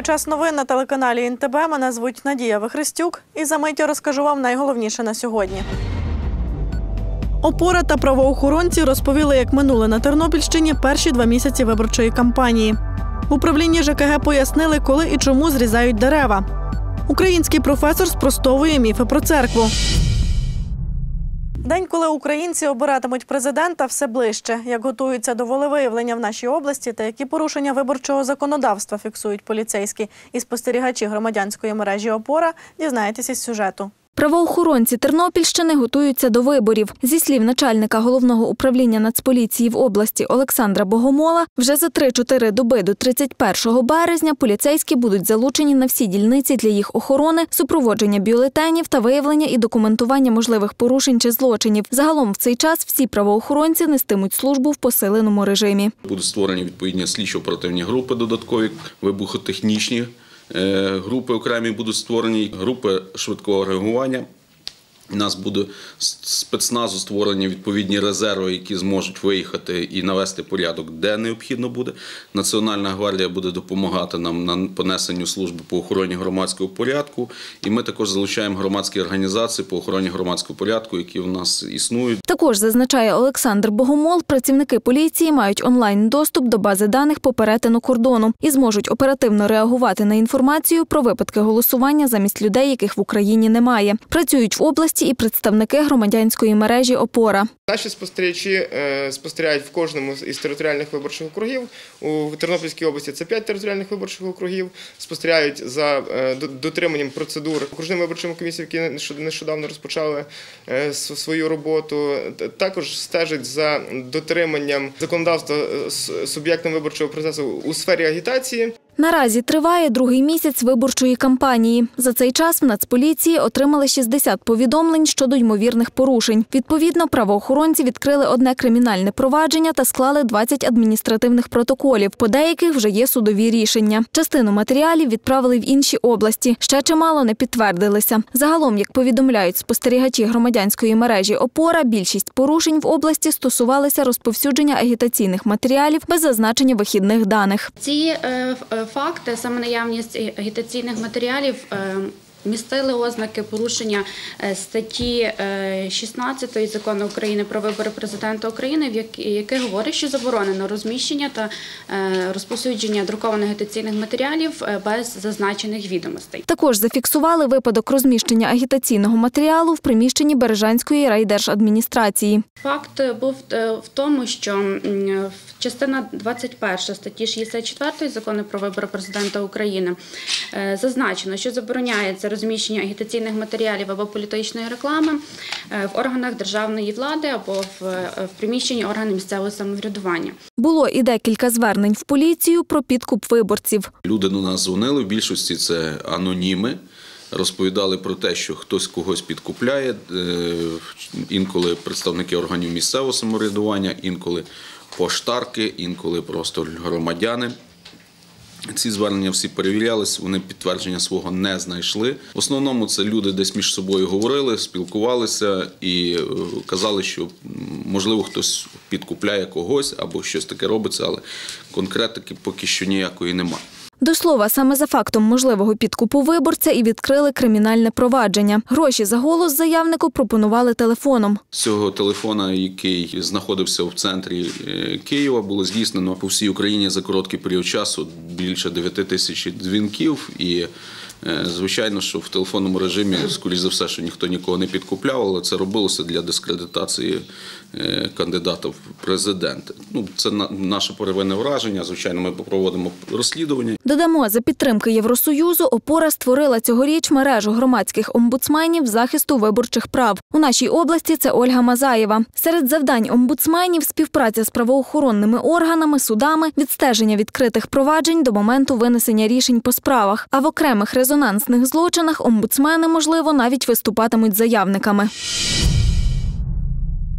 Вітаю час новин на телеканалі ІНТБ. Мене звуть Надія Вихрестюк. І за миттю розкажу вам найголовніше на сьогодні. Опора та правоохоронці розповіли, як минули на Тернопільщині перші два місяці виборчої кампанії. В управлінні ЖКГ пояснили, коли і чому зрізають дерева. Український професор спростовує міфи про церкву. День, коли українці обиратимуть президента, все ближче. Як готуються до волевиявлення в нашій області та які порушення виборчого законодавства фіксують поліцейські і спостерігачі громадянської мережі Опора, дізнаєтеся з сюжету. Правоохоронці Тернопільщини готуються до виборів. Зі слів начальника головного управління Нацполіції в області Олександра Богомола, вже за 3-4 доби до 31 березня поліцейські будуть залучені на всі дільниці для їх охорони, супроводження бюлетенів та виявлення і документування можливих порушень чи злочинів. Загалом в цей час всі правоохоронці нестимуть службу в посиленому режимі. Будуть створені відповідні слідчо-оперативні групи додаткові, вибухотехнічні групи окремі будуть створені, групи швидкого реагування. У нас буде спецназу створені відповідні резерви, які зможуть виїхати і навести порядок, де необхідно буде. Національна гвардія буде допомагати нам на понесенню служби по охороні громадського порядку. І ми також залучаємо громадські організації по охороні громадського порядку, які в нас існують. Також зазначає Олександр Богомол, працівники поліції мають онлайн доступ до бази даних по перетину кордону і зможуть оперативно реагувати на інформацію про випадки голосування замість людей, яких в Україні немає. Працюють в області і представники громадянської мережі Опора. Наші спостерігачі е, спостерігають в кожному із територіальних виборчих округів. У Тернопільській області це 5 територіальних виборчих округів. Спостерігають за е, дотриманням процедур окружним виборчим комісіям, які нещод- нещодавно розпочали е, свою роботу. Також стежать за дотриманням законодавства суб'єктом виборчого процесу у сфері агітації. Наразі триває другий місяць виборчої кампанії. За цей час в Нацполіції отримали 60 повідомлень щодо ймовірних порушень. Відповідно, правоохоронці відкрили одне кримінальне провадження та склали 20 адміністративних протоколів. По деяких вже є судові рішення. Частину матеріалів відправили в інші області. Ще чимало не підтвердилися. Загалом, як повідомляють спостерігачі громадянської мережі Опора, більшість порушень в області стосувалися розповсюдження агітаційних матеріалів без зазначення вихідних даних. Ці е, ф- факти, саме наявність агітаційних матеріалів. Е, Містили ознаки порушення е, статті е, 16 закону України про вибори президента України, в як- яке говорить, що заборонено розміщення та е, розповсюдження друкованих агітаційних матеріалів е, без зазначених відомостей. Також зафіксували випадок розміщення агітаційного матеріалу в приміщенні Бережанської райдержадміністрації. Факт був е, в тому, що частина 21 статті 64 закону про вибори президента України е, зазначено, що забороняється розміщення агітаційних матеріалів або політичної реклами е, в органах державної влади або в, е, в приміщенні органів місцевого самоврядування. Було і декілька звернень в поліцію про підкуп виборців. Люди до нас дзвонили, в більшості це аноніми. Розповідали про те, що хтось когось підкупляє, е, інколи представники органів місцевого самоврядування, інколи поштарки, інколи просто громадяни. Ці звернення всі перевірялись, вони підтвердження свого не знайшли. В основному це люди десь між собою говорили, спілкувалися і е, казали, що можливо хтось підкупляє когось або щось таке робиться, але конкретики поки що ніякої немає. До слова, саме за фактом можливого підкупу виборця і відкрили кримінальне провадження. Гроші за голос заявнику пропонували телефоном. З цього телефона, який знаходився в центрі е, Києва, було здійснено по всій Україні за короткий період часу більше 9 тисяч дзвінків. І е, звичайно, що в телефонному режимі, скоріш за все, що ніхто нікого не підкупляв, але це робилося для дискредитації е, кандидата в президенти. Ну, це на- наше первинне враження. Звичайно, ми проводимо розслідування. Додамо, за підтримки Євросоюзу опора створила цьогоріч мережу громадських омбудсменів захисту виборчих прав. У нашій області це Ольга Мазаєва. Серед завдань омбудсменів співпраця з правоохоронними органами, судами, відстеження відкритих проваджень до моменту винесення рішень по справах. А в окремих резонансних злочинах омбудсмени, можливо, навіть виступатимуть заявниками.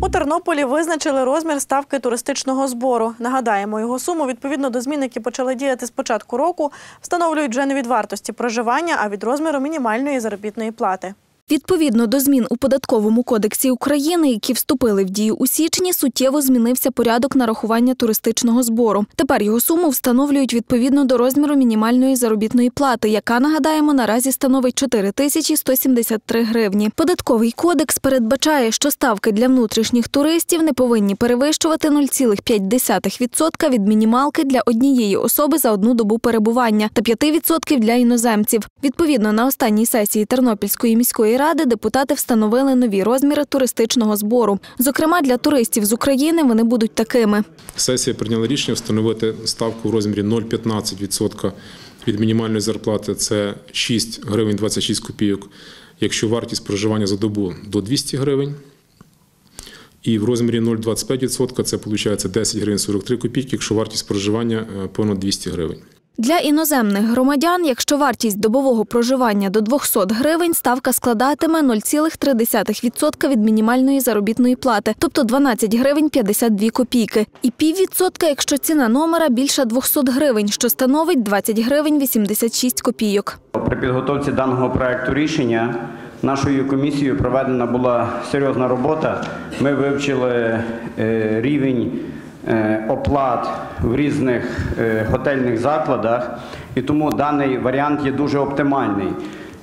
У Тернополі визначили розмір ставки туристичного збору. Нагадаємо, його суму відповідно до змін, які почали діяти з початку року, встановлюють вже не від вартості проживання, а від розміру мінімальної заробітної плати. Відповідно до змін у податковому кодексі України, які вступили в дію у січні, суттєво змінився порядок нарахування туристичного збору. Тепер його суму встановлюють відповідно до розміру мінімальної заробітної плати, яка нагадаємо наразі становить 4 тисячі 173 гривні. Податковий кодекс передбачає, що ставки для внутрішніх туристів не повинні перевищувати 0,5% від мінімалки для однієї особи за одну добу перебування та 5% для іноземців. Відповідно, на останній сесії Тернопільської міської ради депутати встановили нові розміри туристичного збору. Зокрема, для туристів з України вони будуть такими. Сесія прийняла рішення встановити ставку в розмірі 0,15% від мінімальної зарплати. Це 6 гривень 26 копійок, якщо вартість проживання за добу до 200 гривень. І в розмірі 0,25% це виходить 10 гривень 43 копійки, якщо вартість проживання е, понад 200 гривень. Для іноземних громадян, якщо вартість добового проживання до 200 гривень, ставка складатиме 0,3% від мінімальної заробітної плати, тобто 12 гривень 52 копійки, і піввідсотка, якщо ціна номера більша 200 гривень, що становить 20 гривень 86 копійок. При підготовці даного проекту рішення нашою комісією проведена була серйозна робота. Ми вивчили е, рівень оплат в різних е, готельних закладах, і тому даний варіант є дуже оптимальний.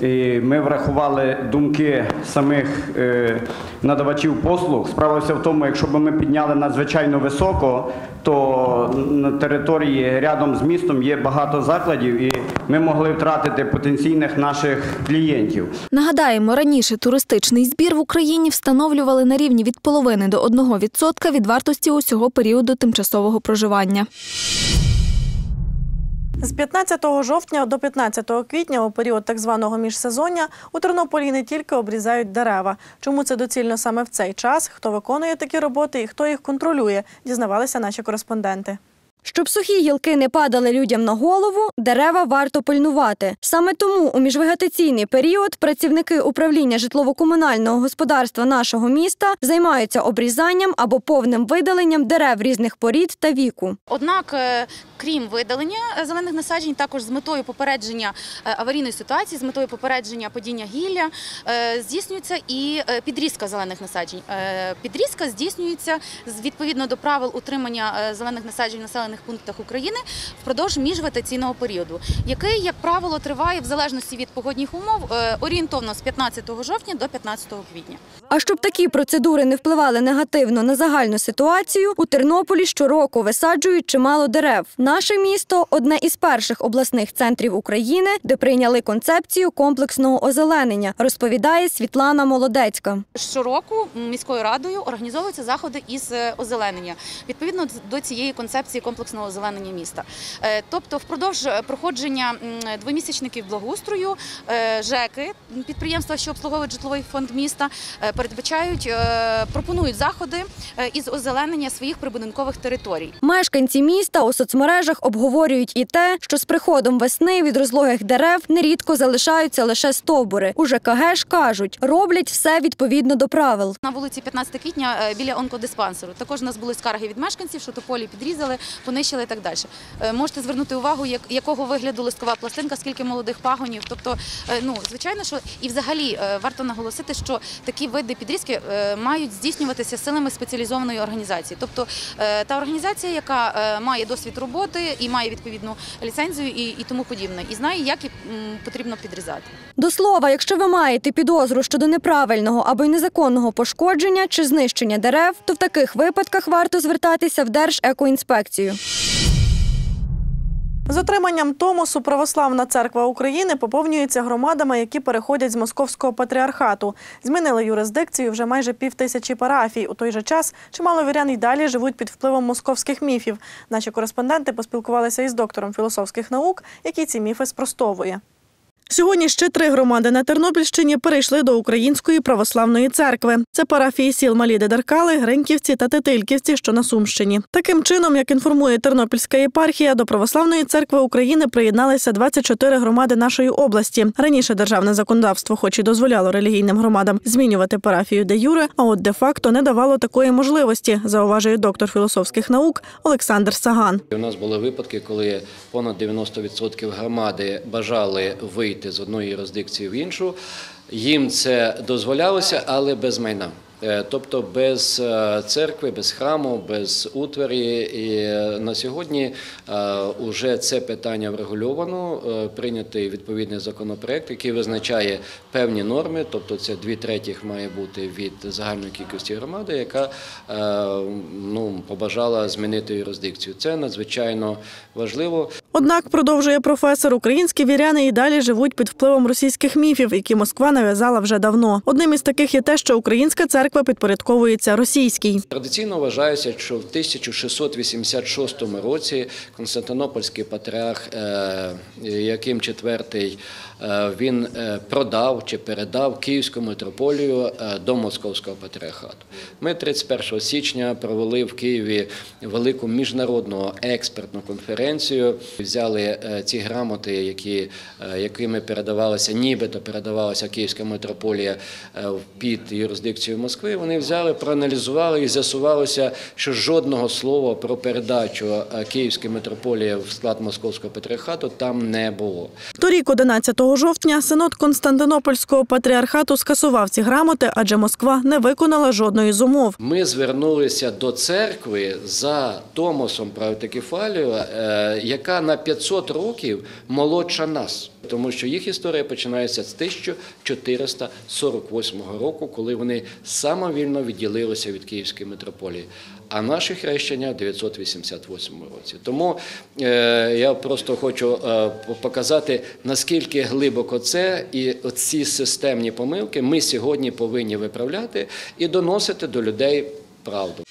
І ми врахували думки самих е, надавачів послуг. Справа вся в тому, якщо б ми підняли надзвичайно високо, то на території рядом з містом є багато закладів, і ми могли втратити потенційних наших клієнтів. Нагадаємо, раніше туристичний збір в Україні встановлювали на рівні від половини до 1% від вартості усього періоду тимчасового проживання. З 15 жовтня до 15 квітня, у період так званого міжсезоння, у Тернополі не тільки обрізають дерева. Чому це доцільно саме в цей час? Хто виконує такі роботи і хто їх контролює? Дізнавалися наші кореспонденти. Щоб сухі гілки не падали людям на голову, дерева варто пильнувати. Саме тому у міжвегетаційний період працівники управління житлово-комунального господарства нашого міста займаються обрізанням або повним видаленням дерев різних порід та віку. Однак, е, крім видалення зелених насаджень, також з метою попередження е, аварійної ситуації, з метою попередження падіння гілля, е, здійснюється і підрізка зелених насаджень. Підрізка здійснюється відповідно до правил утримання зелених насаджень в населених пунктах України впродовж міжвегетаційного періоду, який, як правило, триває в залежності від погодних умов е, орієнтовно з 15 жовтня до 15 квітня. А щоб такі процедури не впливали негативно на загальну ситуацію, у Тернополі щороку висаджують чимало дерев. Наше місто одне із перших обласних центрів України, де прийняли концепцію комплексного озеленення, розповідає Світлана Молодецька. Щороку міською радою організовуються заходи із е, озеленення відповідно до цієї концепції комплексного озеленення міста. Е, Тобто, впродовж е, проходження двомісячників благоустрою е, ЖЕКи, підприємства, що обслуговують житловий фонд міста, передбачають, пропонують заходи із озеленення своїх прибудинкових територій. Мешканці міста у соцмережах обговорюють і те, що з приходом весни від розлогих дерев нерідко залишаються лише стовбури. У ЖКГ ж кажуть, роблять все відповідно до правил. На вулиці 15 квітня біля онкодиспансеру. Також у нас були скарги від мешканців, що тополі підрізали, понищили і так далі. Е, Можете звернути увагу, якого вигляду листкова пластинка, скільки молодих пагонів. Тобто, е, ну звичайно, що і взагалі е, варто наголосити, що такі види підрізки мають здійснюватися силами спеціалізованої організації. Тобто та організація, яка має досвід роботи і має відповідну ліцензію і, і тому подібне, і знає, як і, потрібно підрізати. До слова, якщо ви маєте підозру щодо неправильного або й незаконного пошкодження чи знищення дерев, то в таких випадках варто звертатися в Держекоінспекцію. З отриманням Томосу Православна церква України поповнюється громадами, які переходять з московського патріархату. Змінили юрисдикцію вже майже пів тисячі парафій. У той же час чимало вірян й далі живуть під впливом московських міфів. Наші кореспонденти поспілкувалися із доктором філософських наук, який ці міфи спростовує. Сьогодні ще три громади на Тернопільщині перейшли до Української православної церкви. Це парафії сіл Малі Дедаркали, Гриньківці та Тетильківці, що на Сумщині. Таким чином, як інформує Тернопільська єпархія, до православної церкви України приєдналися 24 громади нашої області. Раніше державне законодавство, хоч і дозволяло релігійним громадам змінювати парафію де юре, а от де факто не давало такої можливості, зауважує доктор філософських наук Олександр Саган. У нас були випадки, коли понад 90% громади бажали вийти перейти з одної юрисдикції в іншу. Їм це дозволялося, але без майна. Е, Тобто без е, церкви, без храму, без утварі. І е, на сьогодні вже це питання врегульовано. Прийнятий відповідний законопроект, який визначає певні норми, тобто це дві третіх має бути від загальної кількості громади, яка ну, побажала змінити юрисдикцію. Це надзвичайно важливо. Однак, продовжує професор, українські віряни і далі живуть під впливом російських міфів, які Москва нав'язала вже давно. Одним із таких є те, що українська церква підпорядковується російській. Традиційно вважається, що в 1686 році Константинопольський патріарх е, Яким IV е, він е, продав чи передав Київську митрополію до Московського патріархату. Ми 31 січня провели в Києві велику міжнародну експертну конференцію. Взяли ці грамоти, які, якими передавалася, нібито передавалася Київська митрополія під юрисдикцію Москви. Вони взяли, проаналізували і з'ясувалося, що жодного слова про передачу е, Київської митрополії в склад Московського патріархату там не було. Торік, 11 жовтня, синод Константинопольського патріархату скасував ці грамоти, адже Москва не виконала жодної з умов. Ми звернулися до церкви за Томосом про автокефалію, е, яка на 500 років молодша нас, тому що їх історія починається з 1448 року, коли вони самовільно відділилися від Київської митрополії. А наше хрещення в 988 році. Тому е, я просто хочу е, показати, наскільки глибоко це і ці системні помилки ми сьогодні повинні виправляти і доносити до людей правду.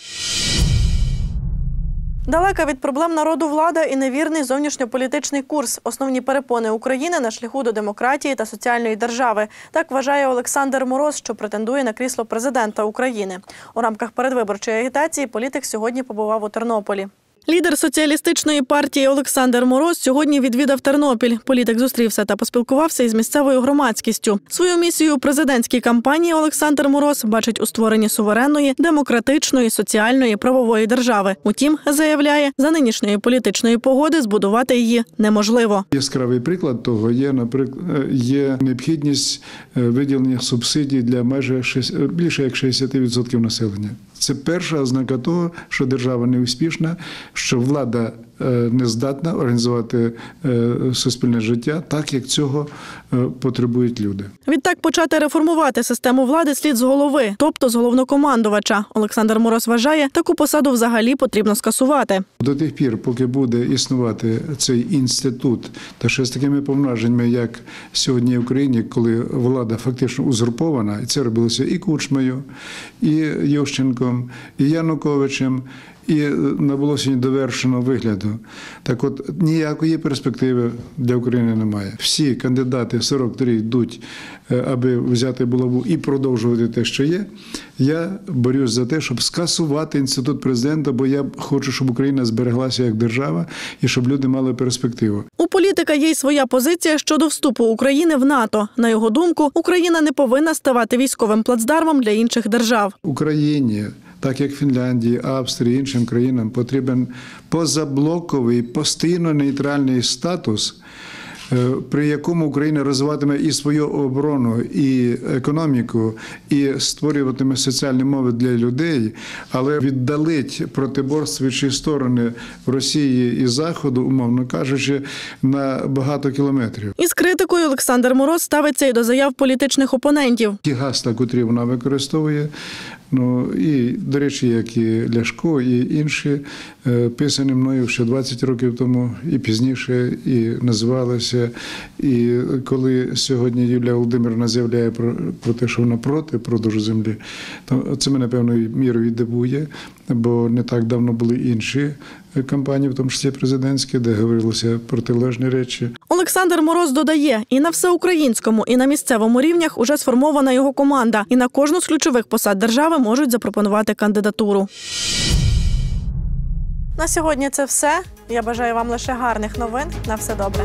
Далека від проблем народу влада і невірний зовнішньополітичний курс основні перепони України на шляху до демократії та соціальної держави. Так вважає Олександр Мороз, що претендує на крісло президента України. У рамках передвиборчої агітації політик сьогодні побував у Тернополі. Лідер соціалістичної партії Олександр Мороз сьогодні відвідав Тернопіль. Політик зустрівся та поспілкувався із місцевою громадськістю. Свою місію президентській кампанії Олександр Мороз бачить у створенні суверенної, демократичної, соціальної, правової держави. Утім, заявляє, за нинішньої політичної погоди збудувати її неможливо. Яскравий приклад того є, наприклад, є необхідність е, виділення субсидій для майже шесть- е, більше як 60% населення. Це перша ознака того, що держава не успішна, що влада е, не здатна організувати е, суспільне життя так, як цього е, потребують люди. Відтак почати реформувати систему влади слід з голови, тобто з головнокомандувача. Олександр Мороз вважає, таку посаду взагалі потрібно скасувати. До тих пір, поки буде існувати цей інститут, та ще з такими повноваженнями, як сьогодні в Україні, коли влада фактично узурпована, і це робилося і Кучмою, і Ющенком, і Януковичем. І набуло сьогодні довершеного вигляду. Так от ніякої перспективи для України немає. Всі кандидати 43 йдуть, е, аби взяти булаву і продовжувати те, що є. Я борюсь за те, щоб скасувати інститут президента, бо я хочу, щоб Україна збереглася як держава і щоб люди мали перспективу. У політика є й своя позиція щодо вступу України в НАТО. На його думку, Україна не повинна ставати військовим плацдармом для інших держав. Україні, так як Фінляндії, Австрії, іншим країнам, потрібен позаблоковий, постійно нейтральний статус. е, При якому Україна розвиватиме і свою оборону, і економіку, і створюватиме соціальні мови для людей, але віддалить протиборствуючі сторони Росії і Заходу, умовно кажучи, на багато кілометрів. Із критикою Олександр Мороз ставиться і до заяв політичних опонентів. Ті гасла, котрі вона використовує, ну і, до речі, як і Ляшко, і інші, е, писані мною ще 20 років тому і пізніше, і називалися. І коли сьогодні Юлія Володимирівна заявляє про, про те, що вона проти продажу землі, то це мене певною мірою дивує, бо не так давно були інші кампанії, в тому числі президентські, де говорилося протилежні речі. Олександр Мороз додає, і на всеукраїнському, і на місцевому рівнях уже сформована його команда, і на кожну з ключових посад держави можуть запропонувати кандидатуру. На сьогодні це все. Я бажаю вам лише гарних новин. На все добре.